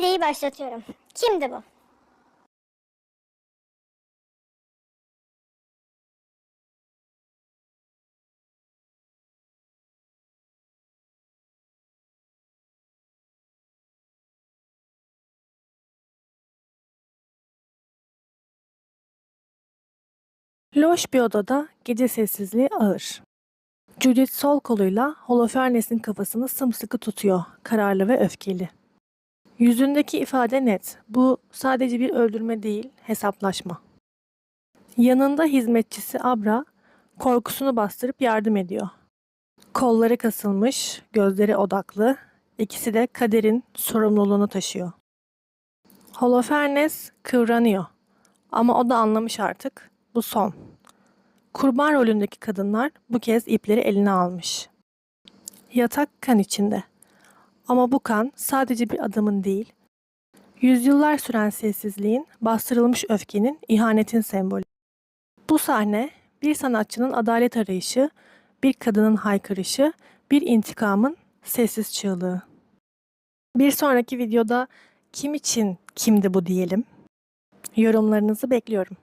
Seriyi başlatıyorum. Kimdi bu? Loş bir odada gece sessizliği ağır. Judith sol koluyla Holofernes'in kafasını sımsıkı tutuyor, kararlı ve öfkeli. Yüzündeki ifade net. Bu sadece bir öldürme değil, hesaplaşma. Yanında hizmetçisi Abra korkusunu bastırıp yardım ediyor. Kolları kasılmış, gözleri odaklı, ikisi de kaderin sorumluluğunu taşıyor. Holofernes kıvranıyor ama o da anlamış artık. Bu son. Kurban rolündeki kadınlar bu kez ipleri eline almış. Yatak kan içinde. Ama bu kan sadece bir adamın değil, yüzyıllar süren sessizliğin, bastırılmış öfkenin, ihanetin sembolü. Bu sahne bir sanatçının adalet arayışı, bir kadının haykırışı, bir intikamın sessiz çığlığı. Bir sonraki videoda kim için kimdi bu diyelim. Yorumlarınızı bekliyorum.